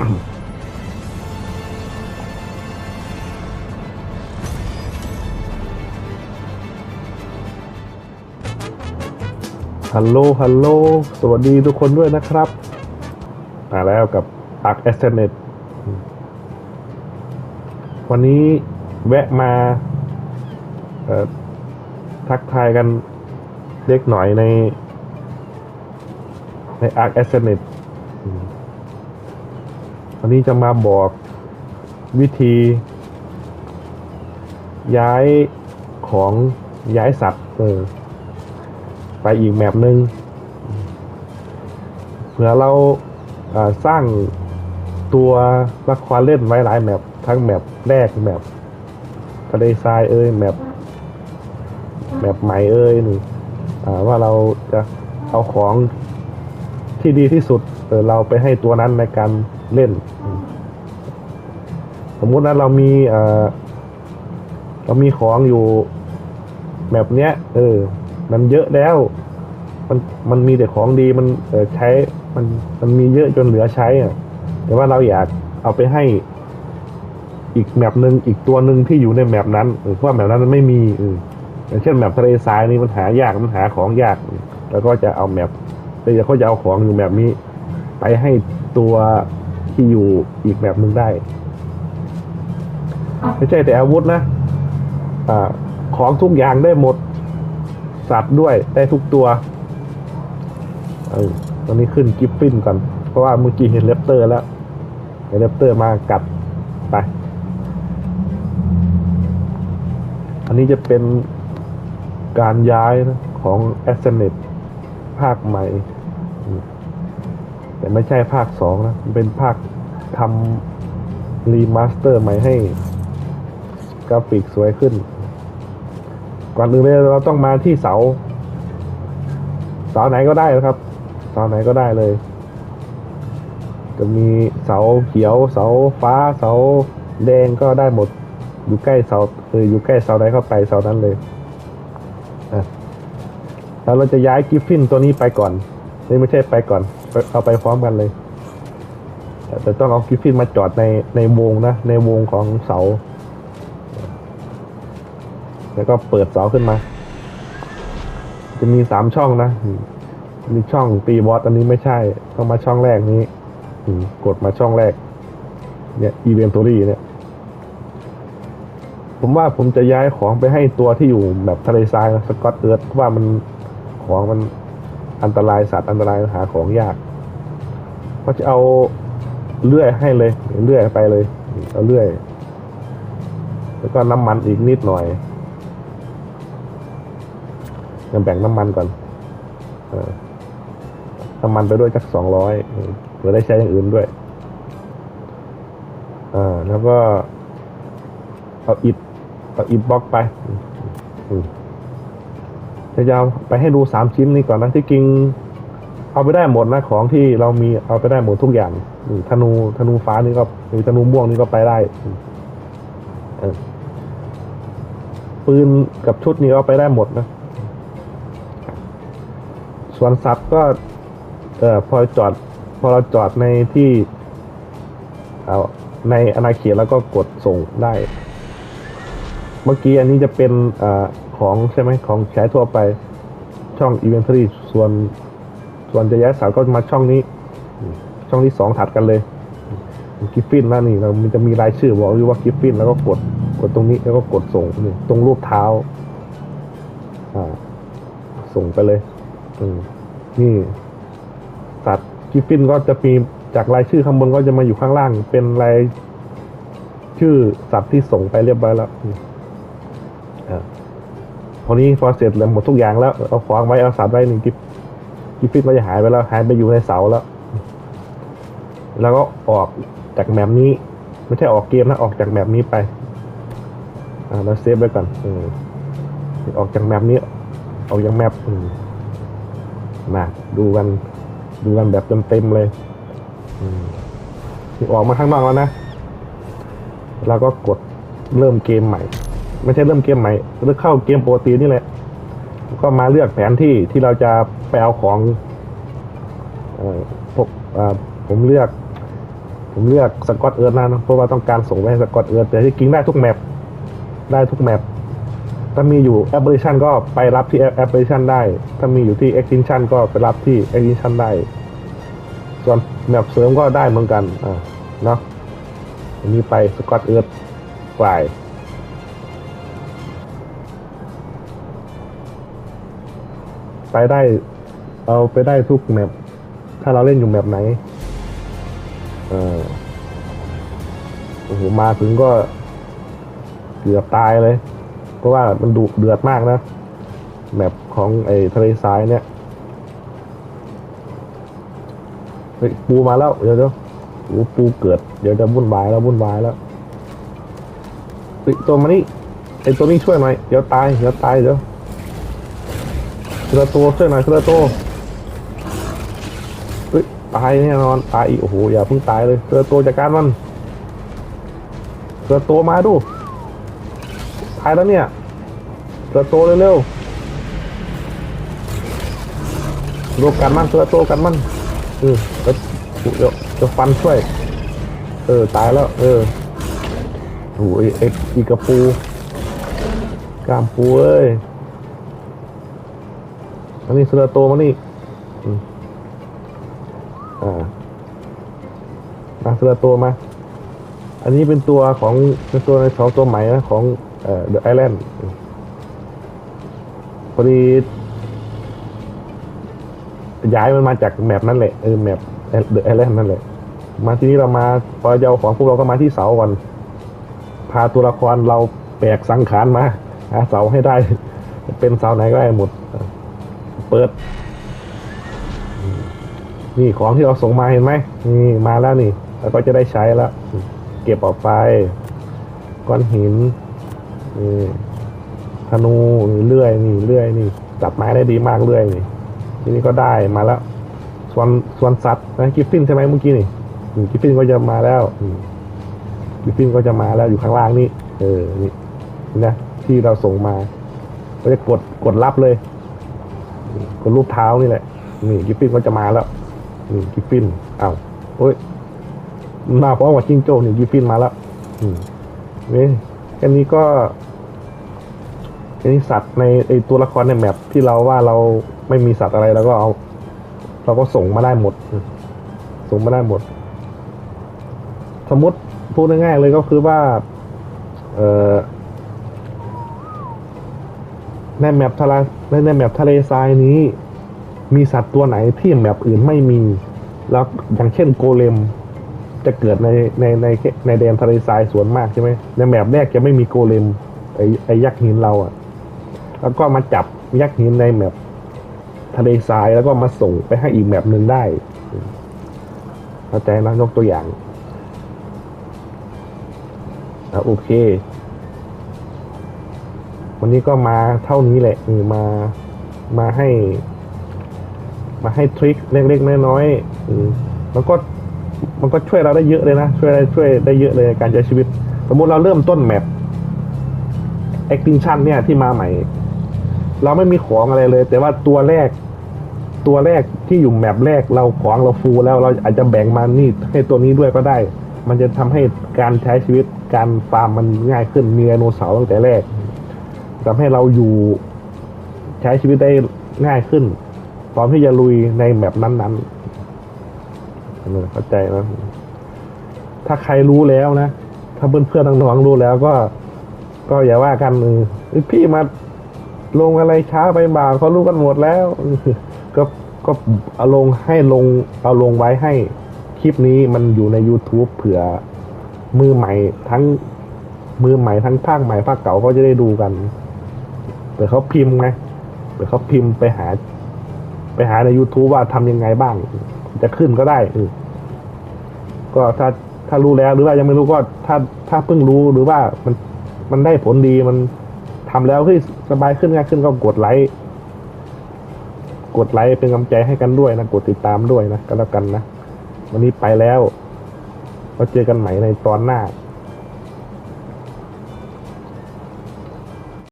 ฮัลโหล ฮัลโหล สวัสดีทุกคนด้วยนะครับ มาแล้วกับ Arc a s c e n e t วันนี้แวะมาทักทายกันเล็กหน่อยในใน Arc a s c e n e t วันนี้จะมาบอกวิธี ย้ายของย้ายสัตว์เออไปอีกแมปหนึ่งเผื่อเราาสร้างตัวละครเล่นไว้หลายแมปทั้งแมปแรกแมปทะเลทรายเอ้ยแมปแมปใหม่เอ้ยนี่อ่าว่าเราจะเอาของที่ดีที่สุดเเราไปให้ตัวนั้นในการเล่น สมมุตินะเรามีเอ่อเรามีของอยู่แบบเนี้ย เออ มันเยอะแล้ว มันมันมีแต่ของดีมันเออใช้มันมันมีเยอะจนเหลือใช้อะแต่ว่าเราอยากเอาไปให้อีกแมปหนึ่งอีกตัวหนึ่งที่อยู่ในแมปนั้นเออเพราะว่าแมปนั้นมันไม่มีเอออย่างเช่นแมปทะเลทรายนี่มันหายากมันหาของยาก แล้วก็จะเอาแมปแต่เขาจะเอาของอยู่แมปนี้ ไปให้ตัวที่อยู่อีกแมปหนึ่งได้ ไม่ใช่แต่อาวุธนะอของทุกอย่างได้หมด สัตว์ด้วยได้ทุกตัวอตอนนี้ขึ้นกิฟฟินก่อน เพราะว่าเมื่อกี้เห็นเลปเตอร์แล้วเห็นเลปเตอร์มากัดไป อันนี้จะเป็นการย้ายนะของ a s c e n e t ภาคใหม่ แต่ไม่ใช่ภาคสองนะ เป็นภาคทำรีมาสเตอร์ใหม่ให้ กราฟิกสวยขึ้น ก่อนอื่นเลยเราต้องมาที่เสา เสาไหนก็ได้นะครับ เสาไหนก็ได้เลย จะมีเสาเขียว เสาฟ้า เสาแดงก็ได้หมด อยู่ใกล้เสาเอออยู่ใกล้เสาไหนเข้าไปเสานั้นเลยแล้วเราจะย้ายกิฟฟินตัวนี้ไปก่อน นี่ไม่ใช่ไปก่อน เอาไปพร้อมกันเลยแต่ต้องเอากิฟฟินมาจอดในในวงนะ ในวงของเสา แล้วก็เปิดเสาขึ้นมา จะมีสามช่องนะมีช่องตีบอสอันนี้ไม่ใช่ ต้องมาช่องแรกนี้กดมาช่องแรก เนี่ยอีเวนต์รีเนี่ย ผมว่าผมจะย้ายของไปให้ตัวที่อยู่แบบทะเลทรายนะสกอตเอิร์ธว่ามันของมันอันตรายสัตว์อันตรายหาของยากก็จะเอาเลื่อยให้เลยเลื่อยไปเลยเอาเลื่อย แล้วก็น้ำมันอีกนิดหน่อย ยังแบ่งน้ำมันก่อนอน้ำมันไปด้วยจักสองร้อยเผื่อได้ใช้อย่างอื่นด้วยอ่าแล้วก็เอาอิฐเอาอิฐบล็อกไปจะยาวไปให้ดูสามชิ้นนี้ก่อนนะที่จริง เอาไปได้หมดนะของที่เรามีเอาไปได้หมดทุกอย่างธนูธนูฟ้านี่ก็หรือธนูม่วงนี่ก็ไปได้ปืนกับชุดนี้เอาไปได้หมดนะ สวนสัตว์ก็เอ่อพอจอด พอเราจอดในที่เอาในอาณาเขตแล้วก็กดส่งได้ เมื่อกี้อันนี้จะเป็นอของใช่ไหมของใช้ทั่วไปช่อง Inventory ส่วนส่วนจะย้ายสาวก็มาช่องนี้ ช่องที่สองถัดกันเลยกิฟฟินนะนี่เรามันจะมีรายชื่อบอกว่ากิฟฟินแล้วก็กดกดตรงนี้แล้วก็กดส่งนี่ตรงรูปเท้า อ่า ส่งไปเลย อืม นี่สัตว์กิฟฟินก็จะมีจากรายชื่อข้างบนก็จะมาอยู่ข้างล่าง เป็นรายชื่อสัตว์ที่ส่งไปเรียบร้อยแล้วอ่าพอนี้พอเสร็จแล้วหมดทุกอย่างแล้วเอาของไว้เอาสัตว์ไว้หนึ่งกิฟกิฟฟินก็จะหายไปแล้วหายไปอยู่ในเสาแล้ว แล้วก็ออกจากแมปนี้ไม่ใช่ออกเกมนะออกจากแมปนี้ไป อ่าแล้วเซฟไว้ก่อนออออกจากแมปนี้ออกจากแมปอืม มาดูกันดูกันแบบเต็มๆเลยที่ออกมาข้างนอกแล้วนะแล้วก็กดเริ่มเกมใหม่ ไม่ใช่เริ่มเกมใหม่เลือกเข้าเกมปกตินี่แหละ ก็มาเลือกแผนที่ที่เราจะไปเอาของออพวกอ่าผมเลือก ผมเลือกสกอตเอิร์ธนะเพราะว่าต้องการส่งไปให้สกอตเอิร์ธแต่ที่จริงได้ทุกแมปได้ทุกแมป ถ้ามีอยู่แอปเปิลชันก็ไปรับที่แอปเปิลชันได้ ถ้ามีอยู่ที่ extension ก็ไปรับที่ extension ได้ ส่วนแมปเสริมก็ได้เหมือนกันอ่าเนาะอันนี้ไปสกอตเอิร์ธไปไปได้เอาไปได้ทุกแมปถ้าเราเล่นอยู่แมปไหน เออโอ้โห มาถึงก็เกือบตายเลย เพราะว่ามันดุเดือดมากนะแมปของไอ้ทะเลทรายเนี่ยเฮ้ยปูมาแล้วเดี๋ยวเดี๋ยวโอ้โหปูเกิด เดี๋ยวจะวุ่นวายแล้ววุ่นวายแล้วเฮ้ยตัวมานี่ไอ้ตัวนี้ช่วยหน่อยเดี๋ยวตายเดี๋ยวตายเดี๋ยวเครือตัวช่วยหน่อยเครือตัวเฮ้ยตายแน่นอนตายอีกโอ้โหอย่าเพิ่งตายเลยเครือตัวจัดการมันเครือตัวมาดู ตายแล้วเนี่ยเครือตัวเร็วๆรวมกันมันเครือตัวกันมันเออเดี๋ยวจะฟันช่วย เออ ตายแล้ว เออโอ้ยเอ็กอีกระปูกล้ามปูเอ้ยอันนี้เสือโตมานี่อ่ามาเสือโตมา อันนี้เป็นตัวของเป็นตัวในสองตัวใหม่นะของ เออเดอะไอแลนด์พอดีย้ายมันมาจากแมปนั่นแหละเออแมปเดอะไอแลนด์นั่นแหละ มาที่นี้เรามาพอจะเอาของพวกเราก็มาที่เสาก่อนพาตัวละครเราแบกสังขารมาหาเสาให้ได้ เป็นเสาไหนก็ได้หมด เปิด นี่ของที่เราส่งมาเห็นไหมนี่มาแล้วนี่ แล้วก็จะได้ใช้แล้ว เก็บออกไป ก้อนหิน นี่ธนูนี่เลื่อยนี่เลื่อยนี่จับไม้ได้ดีมากเลื่อยนี่ ทีนี้ก็ได้มาแล้วส่วนส่วนสัตว์นะกิฟฟินใช่ไหมเมื่อกี้นี่กิฟฟินก็จะมาแล้วกิฟฟินก็จะมาแล้วอยู่ข้างล่างนี่เออนี่นะที่เราส่งมา ก็จะกดกดรับเลย กดรูปเท้านี่แหละ นี่กิฟฟินก็จะมาแล้วนี่กิฟฟินอ้าวโอ้ยมาเพราะว่าจิงโจ้นี่กิฟฟินมาแล้วนี่ อืมนี่แค่นี้ก็อันนี้สัตว์ในไอตัวละครในแมปที่เราว่าเราไม่มีสัตว์อะไรแล้วก็เอา เราก็ส่งมาได้หมด ส่งมาได้หมด สมมติพูดง่ายๆเลยก็คือว่า เออในแมปทะเลในในแมปทะเลทรายนี้ มีสัตว์ตัวไหนที่แมปอื่นไม่มี แล้วอย่างเช่นโกเลม จะเกิดในในในในแดนทะเลทรายส่วนมากใช่ไหมในแมปแรกจะไม่มีโกเลมไอไอยักษ์หินเราอะแล้วก็มาจับยักษ์หินในแมปทะเลทรายแล้วก็มาส่งไปให้อีกแบบหนึ่งได้เข้าใจนะยกตัวอย่างอะโอเค วันนี้ก็มาเท่านี้แหละมามาให้ มาให้ทริคเล็กๆน้อยๆอืมแล้วก็ มันก็ช่วยเราได้เยอะเลยนะ ช่วยได้ช่วยได้เยอะเลยการใช้ชีวิต สมมุติเราเริ่มต้นแมป extinction เนี่ยที่มาใหม่ เราไม่มีของอะไรเลย แต่ว่าตัวแรกตัวแรกที่อยู่แมปแรกเราของเราฟูลแล้วเราอาจจะแบ่งมานี่ให้ตัวนี้ด้วยก็ได้ มันจะทำให้การใช้ชีวิตการฟาร์มมันง่ายขึ้นมีไดโนเสาร์ตั้งแต่แรกทำให้เราอยู่ใช้ชีวิตได้ง่ายขึ้นพร้อมที่จะลุยในแมปนั้นๆ เออเข้าใจนะถ้าใครรู้แล้วนะ ถ้าเพื่อนๆน้องๆรู้แล้วก็ ก็อย่าว่ากันเออเอ้ยพี่มาลงอะไรช้าไปบ่าเขารู้กันหมดแล้ว ก็ก็เอาลงให้ลง เอาลงไว้ให้คลิปนี้มันอยู่ใน YouTube เผื่อมือใหม่ทั้งมือใหม่ทั้งภาคใหม่ภาคเก่าก็จะได้ดูกันแต่เขาพิมพ์ไงแต่เขาพิมพ์ไปหา ไปหาใน YouTube ว่าทำยังไงบ้าง จะขึ้นก็ได้ ก็ถ้าถ้ารู้แล้วหรือว่ายังไม่รู้ก็ถ้าถ้าเพิ่งรู้หรือว่ามันมันได้ผลดีมันทำแล้วเฮ้ยสบายขึ้นง่ายขึ้นก็กดไลค์กดไลค์เป็นกำลังใจให้กันด้วยนะ กดติดตามด้วยนะก็แล้วกันนะ วันนี้ไปแล้วเราเจอกันใหม่ในตอนหน้า